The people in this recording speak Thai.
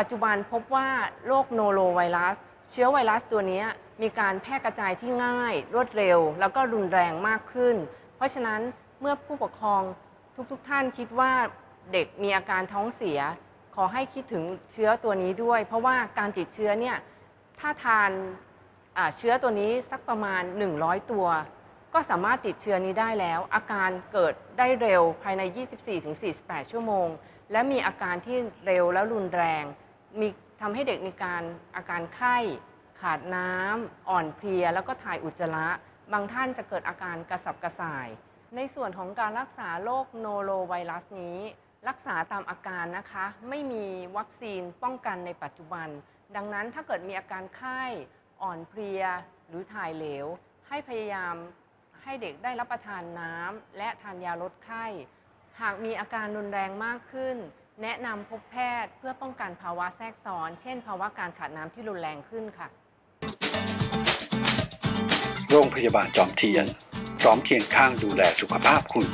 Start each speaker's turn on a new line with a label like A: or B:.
A: ปัจจุบันพบว่าโรคโนโรไวรัส เชื้อไวรัสตัวนี้มีการแพร่กระจายที่ง่าย รวดเร็ว แล้วก็รุนแรงมากขึ้น เพราะฉะนั้นเมื่อผู้ปกครองทุกๆทท่านคิดว่าเด็กมีอาการท้องเสีย ขอให้คิดถึงเชื้อตัวนี้ด้วย เพราะว่าการติดเชื้อเนี่ยถ้าทานเชื้อตัวนี้สักประมาณ 100 ตัว ก็สามารถติดเชื้อนี้ได้แล้ว อาการเกิดได้เร็วภายใน 24-48 ชั่วโมง และมีอาการที่เร็วและรุนแรง มีทำให้เด็กมีการอาการไข้ ขาดน้ำอ่อนเพลีย แล้วก็ถ่ายอุจจาระ บางท่านจะเกิดอาการกระสับกระส่าย ในส่วนของการรักษาโรคโนโรไวรัสนี้ รักษาตามอาการนะคะ ไม่มีวัคซีนป้องกันในปัจจุบัน ดังนั้นถ้าเกิดมีอาการไข้อ่อนเพลีย หรือถ่ายเหลว ให้พยายามให้เด็กได้รับประทานน้ำและทานยาลดไข้ หากมีอาการรุนแรงมากขึ้น แนะนำพบแพทย์เพื่อป้องกันภาวะแทรกซ้อน เช่น ภาวะการขาดน้ำที่รุนแรงขึ้นค่ะ
B: โรงพยาบาลจอมเทียน พร้อมเคียงข้างดูแลสุขภาพคุณ